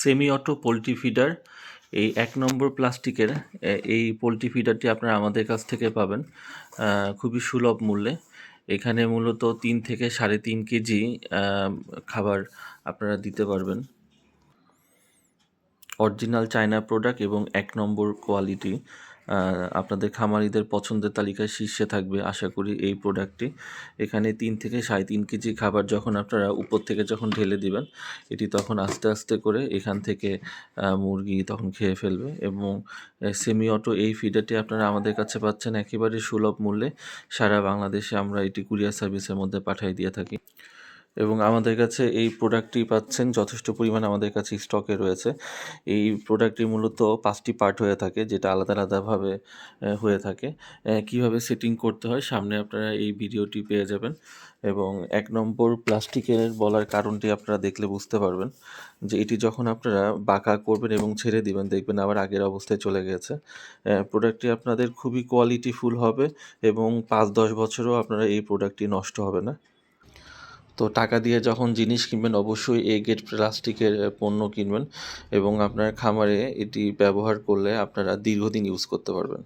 Semi auto poultry feeder এই এক নম্বর প্লাস্টিকের এই পোলট্রি ফিডারটি আপনারা আমাদের কাছ থেকে পাবেন খুবই সুলভ মূল্যে। এখানে মূলত তিন থেকে সাড়ে তিন কেজি খাবার আপনারা দিতে পারবেন। অরিজিনাল চায়না প্রোডাক্ট এবং এক নম্বর কোয়ালিটি। আপনাদের খামারিদের পছন্দের তালিকায় শীর্ষে থাকবে, আশা করি, এই প্রোডাক্টটি এখানে তিন থেকে সাড়ে তিন কেজি খাবার যখন আপনারা উপর থেকে যখন ঢেলে দিবেন, এটি তখন আস্তে আস্তে করে এখান থেকে মুরগি তখন খেয়ে ফেলবে এবং সেমি অটো এই ফিডারটি আপনারা আমাদের কাছে পাচ্ছেন একেবারে সুলভ মূল্যে। সারা বাংলাদেশে আমরা এটি কুরিয়ার সার্ভিসের মধ্যে পাঠিয়ে দিয়ে থাকি। এবং আমাদের কাছে এই প্রোডাক্টটি পাচ্ছেন, যথেষ্ট পরিমাণ আমাদের কাছে স্টকে রয়েছে। এই প্রোডাক্টটি মূলত পাঁচটি পার্ট হয়ে থাকে, যেটা আলাদা আলাদাভাবে হয়ে থাকে। কীভাবে সেটিং করতে হয় সামনে আপনারা এই ভিডিওটি পেয়ে যাবেন। এবং এক নম্বর প্লাস্টিকের বলার কারণটি আপনারা দেখলে বুঝতে পারবেন যে এটি যখন আপনারা বাঁকা করবেন এবং ছেড়ে দিবেন, দেখবেন আবার আগের অবস্থায় চলে গেছে। প্রোডাক্টটি আপনাদের খুবই কোয়ালিটিফুল হবে এবং পাঁচ দশ বছরও আপনারা এই প্রোডাক্টটি নষ্ট হবে না। তো টাকা দিয়ে যখন জিনিস কিনবেন, অবশ্যই এ গেট প্লাস্টিকের পণ্য কিনবেন এবং আপনার খামারে এটি ব্যবহার করলে আপনারা দীর্ঘদিন ইউজ করতে পারবেন।